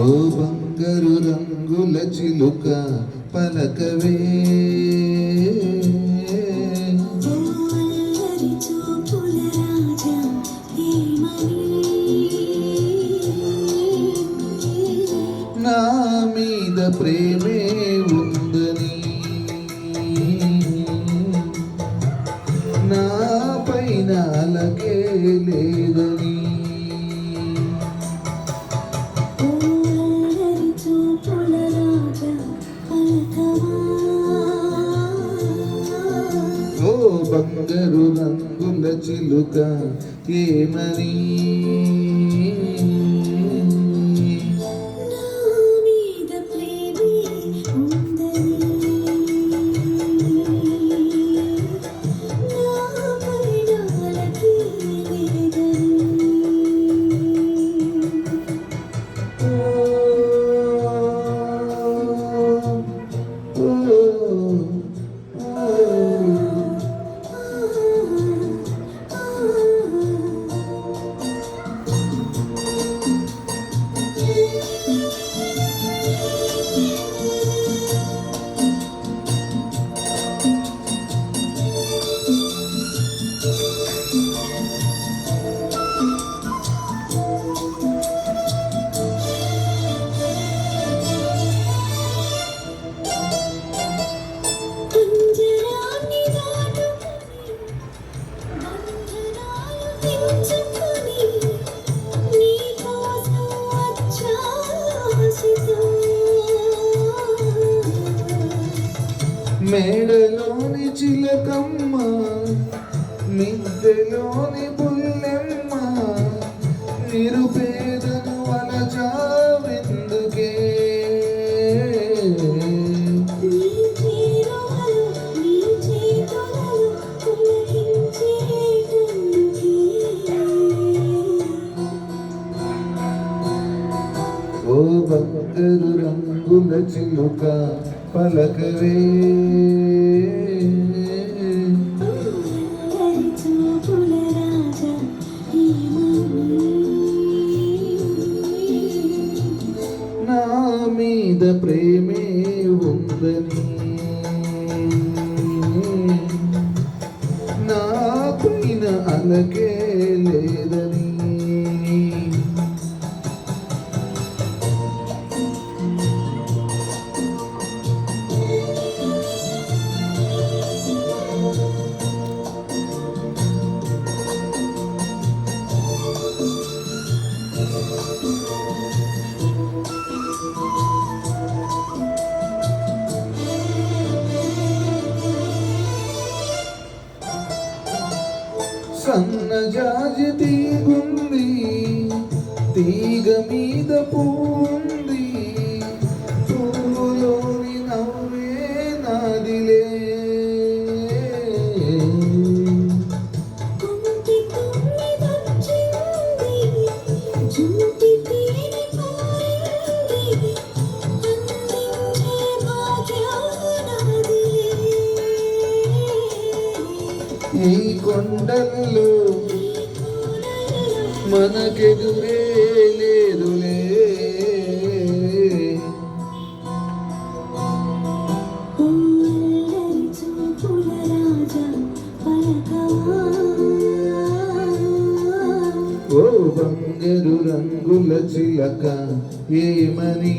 ఓ బంగారు రంగుల చిలుక పలకవే. నా మీద ప్రేమే ఉందని. నా పైన అలగే లేదని. బంగారు రంగుల చిలుక ఏమని? మేడలోని చిలకమ్మ మిద్దెలోని పుల్లెమ్మ నిరుపేదను వలచావెందుకే? ఓ బంగారు రంగుల చిలుక పలకవే. నా మీద ప్రేమే ఉందని. నా పైన అలకే లేదు. సన్నజాజి తీగుంది తీగ మీద పూంది కొండల్లో మనకెదురే లేదులే. ఓ బంగారు రంగుల చిలక ఏమని?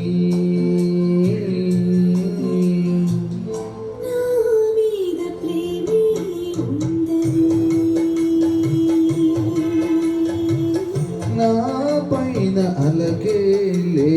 పైన అలకే లే